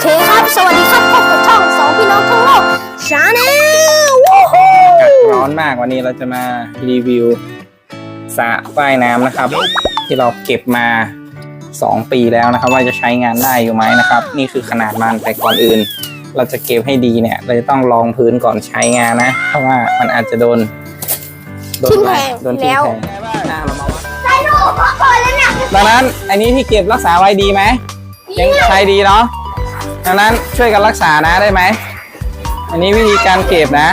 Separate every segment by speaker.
Speaker 1: เคครับ สวัสดีครับพบกับช่องสองพี่น้องทั้งโลกชาแนลวู้ฮู้
Speaker 2: ร้อนมากวันนี้เราจะมารีวิวสระว่ายน้ำนะครับ ที่เราเก็บมา 2 ปีแล้วนะครับ ว่าจะใช้งานได้อยู่ไหมนะครับ นี่คือขนาดมันแต่ก่อนอื่น เราจะเก็บให้ดีเนี่ย เราจะต้องรองพื้นก่อนใช้งานนะ เพราะว่ามันอาจจะโดนโดน
Speaker 1: ทิ้ง
Speaker 2: อะไร
Speaker 1: แพง
Speaker 2: โดนทิ้ง
Speaker 1: แล้ว
Speaker 2: แพงอะเรามาวัด
Speaker 1: ใช่ลูกพอแล้วเนี่ย
Speaker 2: ดังนั้นอันนี้ที่เก็บรักษาไว้ดีไหมยังใช้ดีเนาะ ดังนั้นช่วยกันรักษานะได้ไหม อันนี้วิธีการเก็บนะ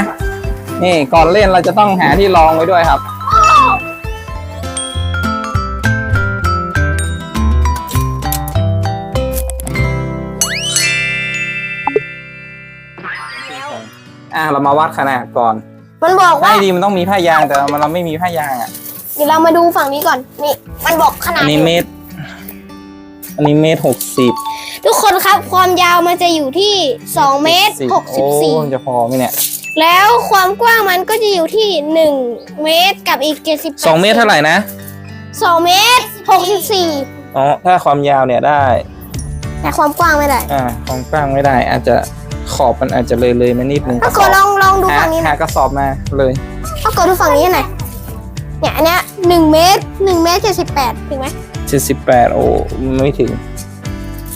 Speaker 2: นี่ก่อนเล่นเราจะต้องหาที่รองไว้ด้วยครับอะเรามาวัดขนาดก่อน
Speaker 1: มันบอกว่า
Speaker 2: ใช่ดีมันต้องมีผ้ายางแต่มันเราไม่มีผ้ายางอะ
Speaker 1: เดี๋ยวเรามาดูฝั่งนี้ก่อนนี่มันบอกขนา
Speaker 2: อั
Speaker 1: ด
Speaker 2: นนี้เมตรอันนี้เมตรหกสิบ
Speaker 1: ทุกคนครับความยาวมันจะอยู่ที่2เมตร
Speaker 2: โอ้มันจะพอไหมเนี่ย
Speaker 1: 64แล้วความกว้างมันก็จะอยู่ที่ 1 เมตรกับอีก78
Speaker 2: สองเมตรเท่าไหร่นะ
Speaker 1: 2 เมตร 64
Speaker 2: อ๋อ ถ้าความยาวเนี่ยได้
Speaker 1: แต่ความกว้างไม่ได้
Speaker 2: อ่า ความกว้างไม่ได้ อาจจะขอบมันอาจจะเลยเลยมานิดนึง
Speaker 1: ถ้ากดลองลองดู
Speaker 2: หา
Speaker 1: ฝั่งนี้หน่
Speaker 2: หา
Speaker 1: อย
Speaker 2: กระสอบมาเลย
Speaker 1: ถ้ากดดูฝั่งนี้หน่อยเนี่ยอันเนี้ย1เมตร1เมตร78ถึงไหม
Speaker 2: เจ็ดสิบแปดโอ้ไม่ถึง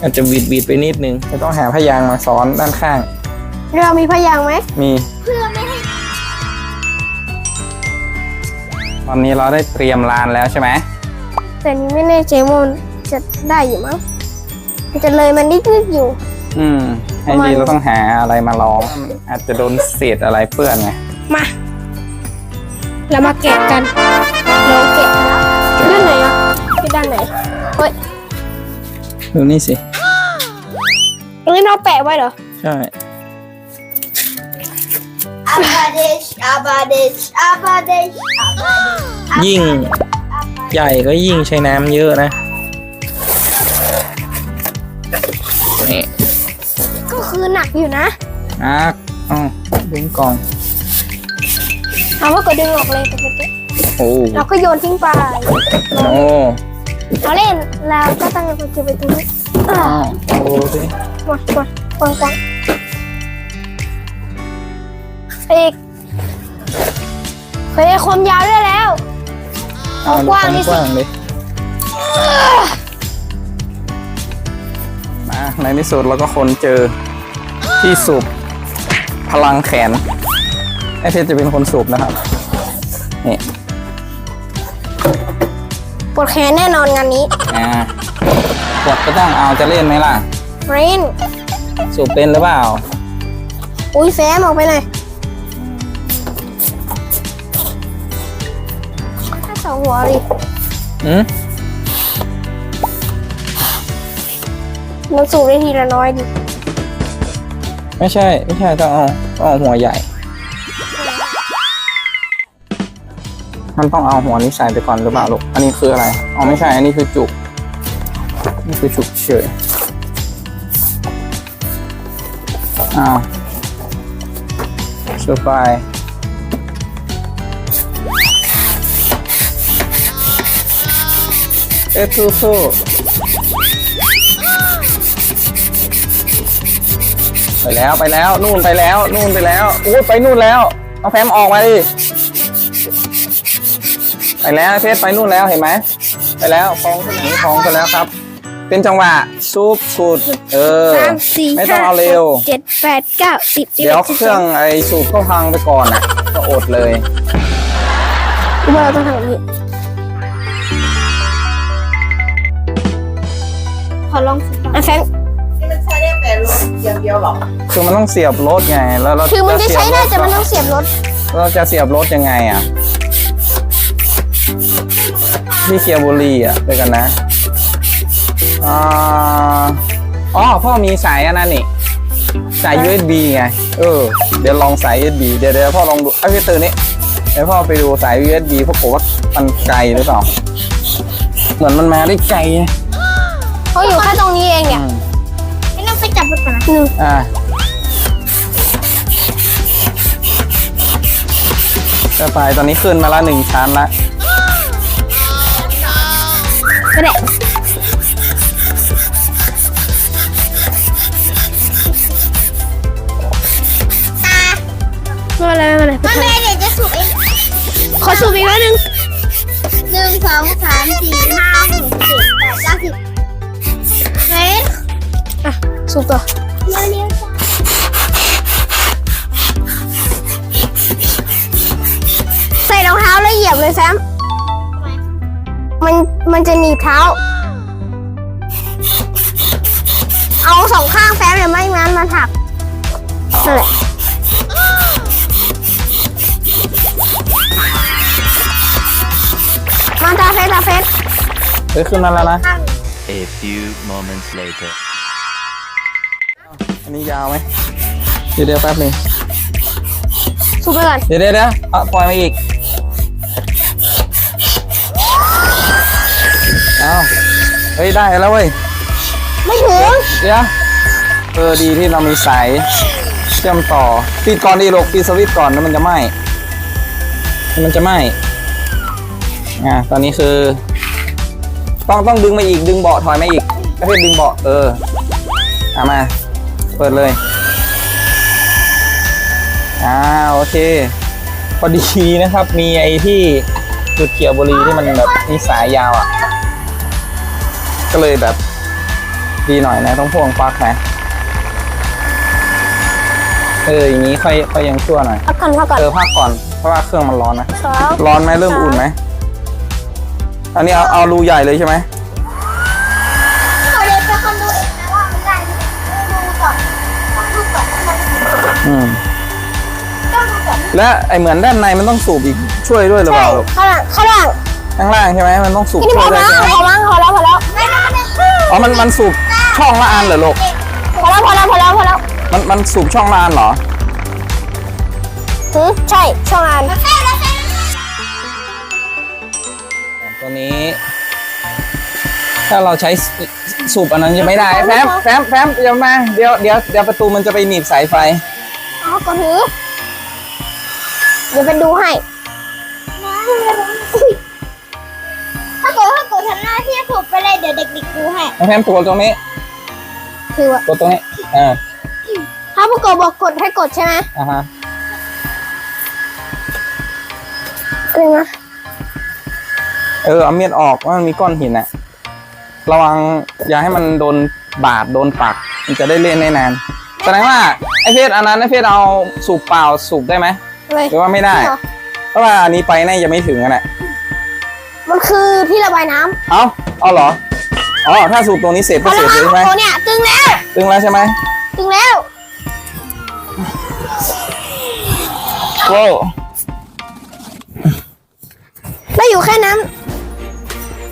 Speaker 2: อาจจะบีดบีดไปนิดนึงจะต้องหาผ้ายางมาซ้อนด้านข้าง
Speaker 1: เรามีพยางค์ไหม
Speaker 2: มี
Speaker 1: เพื่อไม่ให้
Speaker 2: ตอนนี้เราได้เตรียมลานแล้วใช่ไหม
Speaker 1: แต่นี้ไม่แน่ใจว่ามันจะได้อยู่มั้งมันจะเลยมันนิดนิดๆอยู่
Speaker 2: อืมให้
Speaker 1: ประมาณ
Speaker 2: ดีเราต้องหาอะไรมาล้อม อาจจะโดนเศษอะไรเปื้อนไง
Speaker 1: มา เรามาแกะกันเราแกะแล้วด้านไหนอะที่ด้านไหน เฮ้ย
Speaker 2: ดูนี่สิ
Speaker 1: ตรงนี้เราแปะไว้เหรอ
Speaker 2: ใช่
Speaker 1: อาบาเดชอาบาเดชอาบาเดชอาบาเดช
Speaker 2: ยิ่งใหญ่ก็ยิ่งใช้น้ำเยอะนะนี่
Speaker 1: ก็คือหนักอยู่นะ
Speaker 2: อะอ๋อดึงกล่อง
Speaker 1: ถามว่าก็ดึงออกเลยแต่เมื่อกี้
Speaker 2: โอ้
Speaker 1: เราก็โยนทิ้งไป
Speaker 2: โอ้
Speaker 1: เราเล่นแล้วก็ตั้งใจเก็บไปตรงนี้อ่า
Speaker 2: อ้าวโอ้สิ
Speaker 1: มามากวางกวางอีกเคยได้ความยาวได้แล้วเอากว้างนี่สิ
Speaker 2: กว้างดิมาในที่สุดเราก็คนเจอที่สูบพลังแขนไอเพชรจะเป็นคนสูบนะครับนี่
Speaker 1: ปวดแขนแน่นอนงานนี้
Speaker 2: อ่าขวดก็ต้องเอาจะเล่นไหมล่ะ
Speaker 1: เรน
Speaker 2: สูบเป็นหรือเปล่า
Speaker 1: อุ้ยแฟมออกไปหน่อยแค่สองหัวดิ
Speaker 2: อืม
Speaker 1: มันสูบได้ทีละน้อยดิ
Speaker 2: ไม่ใช่ ไม่ใช่ต้องเอาต้องเอาหัวใหญ่ มันต้องเอาหัวนี้ใส่ไปก่อนหรือเปล่าลูก อันนี้คืออะไร อ๋อไม่ใช่ อันนี้คือจุก นี่คือจุกเฉย อ้าวสูบไปเอ๊ะสู้สู้ไปแล้วไปแล้ว นู่นไปแล้ว นู่นไปแล้วอู้ไปนู่นแล้วเอาแฟมออกมาดิไปแล้วเพชรไปนู่นแล้วเห็นไหมไปแล้วคลองขึ้นนี้คลองไปแล้วครับ เป็นจังหวะซุปสุดเออ
Speaker 1: สามสี่
Speaker 2: ไม่ต้อ
Speaker 1: ห้าง
Speaker 2: เอาเร็ว
Speaker 1: หกเจ็ดแปดเก้าสิบสิบ
Speaker 2: เดี๋ยว
Speaker 1: อ็สิบ
Speaker 2: เครื่องไอ้สูบก็พังไปก่อนอะ ก็อดเลย
Speaker 1: คิดว่าเราต้องทำแบบนี้ ขอลองสิอะแฟม
Speaker 3: นี่มันใช้ได้แต่รถอย่างเดียวเหรอ
Speaker 2: คือมันต้องเสียบรถไง แล้วเรา
Speaker 1: คือมันจะใช้ได้แต่มัน
Speaker 2: เสียบรถ
Speaker 1: ต้องเสียบรถ
Speaker 2: เราจะเสียบรถยังไงอะ ที่เคียบุรีอะด้วยกันนะ อ่าอ๋อพ่อมีสายอันนั้นนี่สาย USB ไง เออ เดี๋ยวลองสาย USB เดี๋ยวเดี๋ยวพ่อลองดูไอ้ยพี่ตื่นนี่เดี๋ยวพ่อไปดูสาย USB เพราะผมว่ามันไกลหรือเปล่า เหมือนมันมาได้ไกลไง
Speaker 1: เขาอยู่แค่ตรงนี้เองเนี่ย
Speaker 2: อืม
Speaker 1: ไม่ต้องไปจับมันก่อนนะหนึ่ง
Speaker 2: อ่าก็ไปตอนนี้ขึ้นมาละหนึ่งชั้นละ
Speaker 1: ก็ได้ ไป
Speaker 4: แม่
Speaker 1: ทาง
Speaker 4: เดี๋ยวจะสูบเอง
Speaker 1: ขอสูบอีกแล้วหนึง
Speaker 4: หนึ่งสองสามสี่ห้าหกเจ็ดแปดเก้าสิบเฮ้ย
Speaker 1: อะสูบต่อ
Speaker 4: เร็วๆจ้ะ
Speaker 1: ใส่รองเท้าแล้วเหยียบเลยแซมมันมันจะหนีบเท้า เอาสองข้างแฟมเลยไม่งั้นมันหักนั่นแหละ มาตาเฟสตาเฟส
Speaker 2: เฮ้ยขึ้นมาแล้วนะ
Speaker 5: A few moments later.
Speaker 2: อันนี้ยาวไหมเดี๋ยวเดี๋ยวแป๊บหนึง
Speaker 1: สูบไปก่อน
Speaker 2: เดี๋ยวเดี๋ยวเดี๋ยวเอาปล่อยมาอีกเอาเฮ้ยได้แล้วเว้ย
Speaker 1: ไม่ถึง
Speaker 2: เดี๋ยวเออดีที่เรามีสายเชื่อมต่อปิดก่อนดีลูกปิดสวิตช์ก่อนแล้วมันจะไหม้มันจะไหม้ อ่าตอนนี้คือ ต้องต้องดึงมาอีกดึงเบาะถอยมาอีกประเภทดึงเบาะเออเอามา เปิดเลยอ่าโอเค พอดีนะครับ มีไอ้ที่จุดเขียวบุหรีที่มันแบบมีสายยาวอะ ก็เลยแบบดีหน่อยนะ ต้องพ่วงปลั๊กนะเอออย่างนี้ค่อยค่อยยังชั่วหน่อย
Speaker 1: พักก่อนพักก่อน
Speaker 2: เออพักก่อนเพราะว่าเครื่องมันร้อนนะ
Speaker 1: สอง
Speaker 2: ร้อนไหมเริ่มอุ่นไหม อันนี้เอาเอารูใหญ่เลยใช่ไหม
Speaker 4: ขอเดี๋ยวเป็นคนดูเองนะว่ามันได้ไหมดูก่อนต้องดูก่อนว่ามัน
Speaker 2: อืม
Speaker 4: ต้องดูก่อน
Speaker 2: และไอเหมือนด้านในมันต้องสูบอีกช่วยด้วยหรือเป
Speaker 1: ใช่
Speaker 2: ล่าลูก
Speaker 1: ข้างหลังข้างหลัง
Speaker 2: ข้างล่างใช่ไหมมันต้องสูบ
Speaker 1: นี่
Speaker 2: ช่
Speaker 1: พ
Speaker 2: ว
Speaker 1: อย
Speaker 2: ด้วย
Speaker 1: แล้ว
Speaker 2: ใช่ไหม
Speaker 1: พอแล้วพอแล้วพอแล้ว
Speaker 4: ไม่ไม่ไม่
Speaker 2: อ๋อมันมันสูบช่องละอันเหรอลูก
Speaker 1: พอแล้วพอแล้วพอแล้วพอแล้ว
Speaker 2: มันมันสูบช่องละอันเหรอ
Speaker 1: หือใช่ช่องอัน
Speaker 4: แค่แล้วแค่
Speaker 2: นี้ ถ้าเราใช้สูบอันนั้นจะไม่ได้ แฟมแฟมแฟมเดี๋ยวมา เดี๋ยวเดี๋ยวเดี๋ยวประตูมันจะไปหนีบสายไฟ
Speaker 1: เอาก็ถือเดี๋ยวไปดูให้
Speaker 4: ถ้าโกถ้าโกทำหน้าที่ถูกไปเลยเดี๋ยวเด็กๆดูให้
Speaker 2: แฟมกดตรงนี้
Speaker 1: คือว่าก
Speaker 2: ดตรงนี้อ่า
Speaker 1: ถ้าผู้กดบอกกดให้กดใช่ไหม
Speaker 2: อ่าฮะ
Speaker 1: กึ่งนะ
Speaker 2: เออเอาเมียดออกว่ามันมีก้อนหินอะระวังอย่าให้มันโดนบาดโดนปัก มันจะได้เล่นได้นานแสดงว่าไอเพชรอันนั้นไอเพชรเอาสูบเปล่าสูบได้ไหม
Speaker 1: เลย
Speaker 2: หรือว่าไม่ได้
Speaker 1: เหรอ
Speaker 2: เพราะว่าอันนี้ไปน่าจะไม่ถึงกันอะ
Speaker 1: มันคือที่ระบายน้ำ
Speaker 2: เอ้าเอาเหรออ๋อถ้าสูบตรงนี้เสร็จ
Speaker 1: พ
Speaker 2: ก็
Speaker 1: อ
Speaker 2: เส
Speaker 1: แล้
Speaker 2: ร็
Speaker 1: ว
Speaker 2: จเลยใช่ไหม
Speaker 1: โอ้เนี่ยตึงแล้ว
Speaker 2: ตึงแล้วใช่ไหม
Speaker 1: ตึงแล้ว
Speaker 2: โว้
Speaker 1: แล้วอยู่แค่นั้น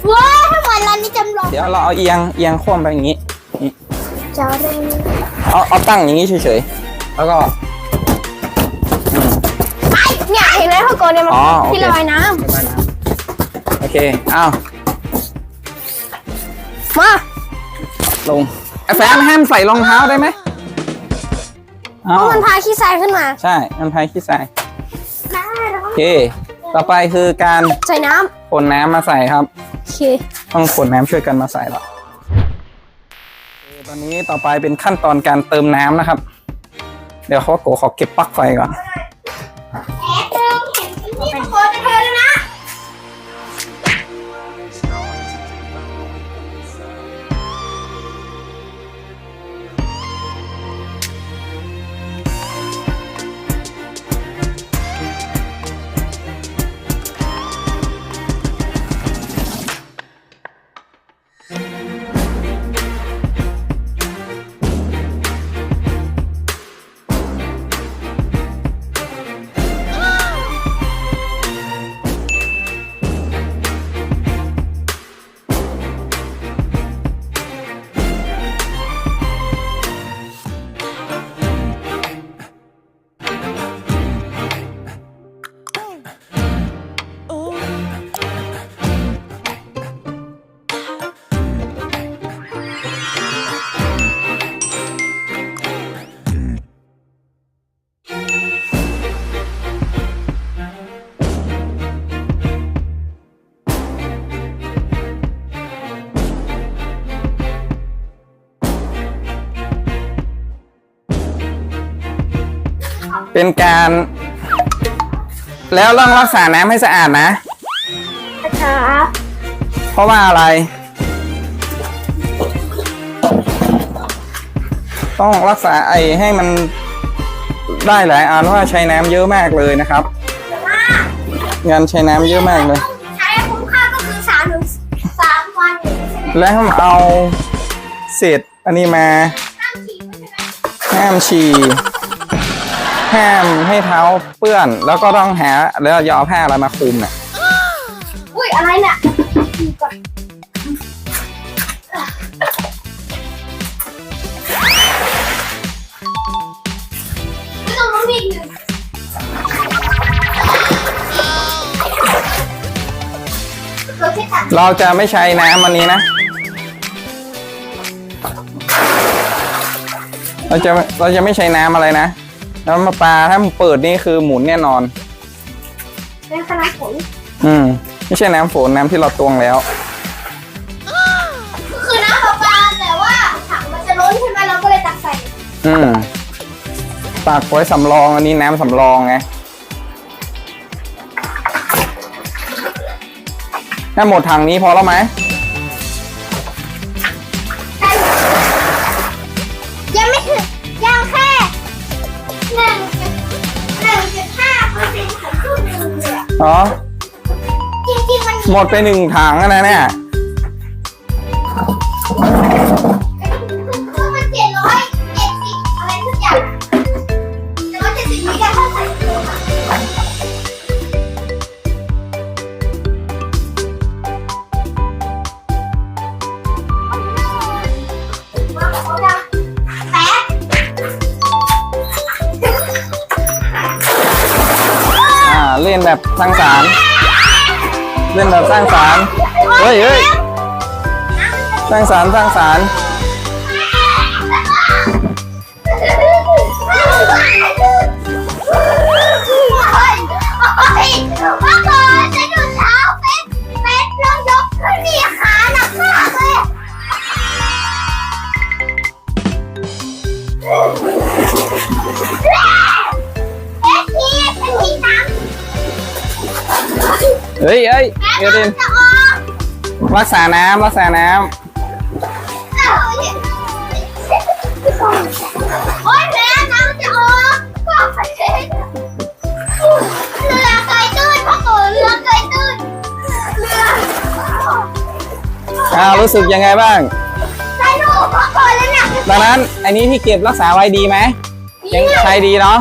Speaker 4: ว้าวถ้าวันร้านนี้จำลอง
Speaker 2: เดี๋ยวเราเอาเอียงเอียงโค้งไปอย่างนี้นี่
Speaker 1: จะเร่ง
Speaker 2: เอาเอาตั้งอย่างนี้เฉยๆแล้วก็
Speaker 1: ไอ้เนี่ยเห็นไหมพ่อกดเนี่ยมัน
Speaker 2: อ๋อโอเค
Speaker 1: ที่ระบายน้
Speaker 2: ระบายน้ำโอเคอ้าวำ
Speaker 1: มา
Speaker 2: ลงไอ้แฟนห้ามใส่รองเท้าได้ไหม
Speaker 1: เพ
Speaker 2: อ้าว
Speaker 1: ราะมันพาขี้ทรายขึ้นมา
Speaker 2: ใช่มันพายขี้ทราย
Speaker 4: ได้แล้ว
Speaker 2: โอเค ต่อไปคือการ
Speaker 1: ใส่น้
Speaker 2: ขนน้ำมาใส่ครับำ
Speaker 1: โอ เค
Speaker 2: ต้องขนน้ำช่วยกันมาใส่ละตอนนี้ต่อไปเป็นขั้นตอนการเติมน้ำนะครับ เดี๋ยวเขาโกขอเก็บปลั๊กไฟก่อน
Speaker 4: เป็น
Speaker 2: การ แล้วต้องรักษาน้ำให้สะอาดนะ
Speaker 1: ครับ
Speaker 2: เพราะว่าอะไร ต้องรักษาไอให้มันได้หลายอันเพราะว่าใช้น้ำเยอะมากเลยนะครับงานใช้น้ำเยอะมากเลย
Speaker 4: ใช้คุ้มค่าก็คือสามถึงสามวันอย่างนี้ใช่ไหม
Speaker 2: แล้วห้ามเอาเศษอันนี้มา
Speaker 4: ห้ามฉีดใช่ไหม
Speaker 2: ห้ามฉี่ห้ามให้เท้าเปื้อน แล้วก็ต้องหาแล้วอย่าเอาผ้าอะไรมาคลุมเนี่ย
Speaker 4: อุ้ยอะไรเนี่ยฉีดก่อนไม่ต้องรู้มีดหนึ่งเราแค่ตัด
Speaker 2: เราจะไม่ใช้น้ำอันนี้นะ เราจะเราจะไม่ใช้น้ำอะไรนะ น้ำมะปลาถ้ามันเปิดนี่คือหมุนแน่นอน
Speaker 4: ในขนาดผล
Speaker 2: อืม ไม่ใช่น้ำฝนน้ำที่เราตวงแล้ว
Speaker 4: คือน้ำประปาแต่ว่าถังมันจะล้นใช่ไหมเราก็เลยตักใส่
Speaker 2: อืมตักไว้สำรองอันนี้น้ำสำรองไง ถ้าหมดถังนี้พอแล้วไหม
Speaker 4: อะ
Speaker 2: อ๋อ
Speaker 4: จริงๆมัน
Speaker 2: หมดไปหนึ่งถังแล้วนะเนี่ย
Speaker 4: เล่
Speaker 2: นแบบสร้างสารรค์เฮ้ยเฮ้ยสร้างสารรค์สร้างสารรค์
Speaker 4: เฮ้
Speaker 2: ยเฮ้ย
Speaker 4: แม่
Speaker 2: เอเดน
Speaker 4: จะออก
Speaker 2: รักษาน้ำรักษาน้
Speaker 4: โอ๊ยแม่น้ำจะออกก็ไปเองเรือไกลตื้นพ่อโกเรือไกลตื้นเรือำ
Speaker 2: อ้าวรู้สึกยังไงบ้าง
Speaker 4: ใส่ลูกพ่อโกแล้วเนี่ย
Speaker 2: ดังนั้นอันนี้ที่เก็บรักษาไว้ดีไหมยังใช้ดีเนาะ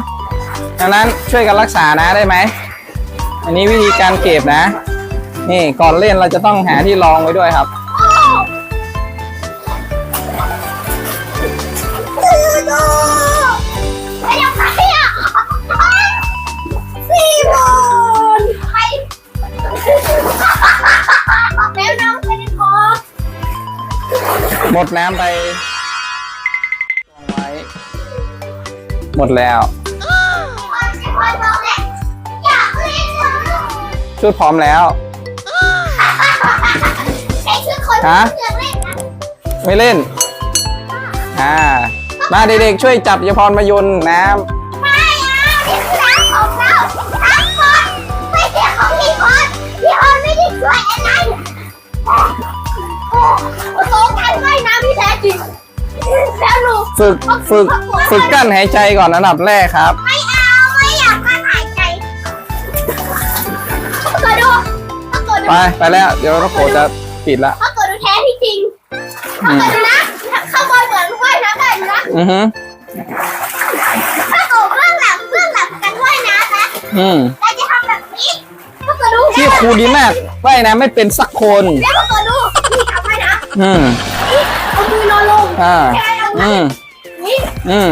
Speaker 2: ดังนั้นช่วยกันรักษานะได้ไหม อันนี้วิธีการเก็บนะ นี่ก่อนเล่นเราจะต้องหาที่รองไว้ด้วยครับ
Speaker 4: ไม่ยังไงอะสี่โมงไปแมวน้ำไปในคอ
Speaker 2: หมดน้ำไปวางไว้ หมดแล้ว ชุดพร้อมแล้ว
Speaker 4: ใช้ชื่อคน
Speaker 2: ฮะ
Speaker 4: อยากเล่นนะ
Speaker 2: ไม่เล่น อ่า มาเด็กๆช่วยจับยายพรมาโยนน้
Speaker 4: ไม่เอานี่คือน้ำของเราทั้งคนไม่ใช่ของพี่พรพี่พรไม่ได้ช่วยอะไรโอ้โหการว่ายน้ำที่แท้จริงแล้วหนูำ
Speaker 2: ฝึกฝึกฝึกกั้นหายใจก่อนอันดับแรกครับ
Speaker 4: ไม่เอาไม่
Speaker 2: ไปไปแล้ว เดี๋ยวเราโขจะปิดละ
Speaker 4: กดดูแท้ที่จริง
Speaker 2: อืม
Speaker 4: กดดูนะข้างบนเหมือนว่ายน้ำได้อยู่นะ
Speaker 2: อือฮึ
Speaker 4: ถ้าเกิดเบื้องหลังเบื้องหลังการว่ายน้ำนะ
Speaker 2: อืม
Speaker 4: เราจะทำแบบนี้ก็กดดู
Speaker 2: ที่ครูดีมากว่ายน้ำไม่เป็นสักคน
Speaker 4: แล้วก็กดดูนี่ทำว่ายน้ำ
Speaker 2: อืม
Speaker 4: นี่เอามือนอนลง
Speaker 2: อ่า
Speaker 4: แค่เอามื
Speaker 2: อื
Speaker 4: อ
Speaker 2: ม
Speaker 4: นี่
Speaker 2: อืม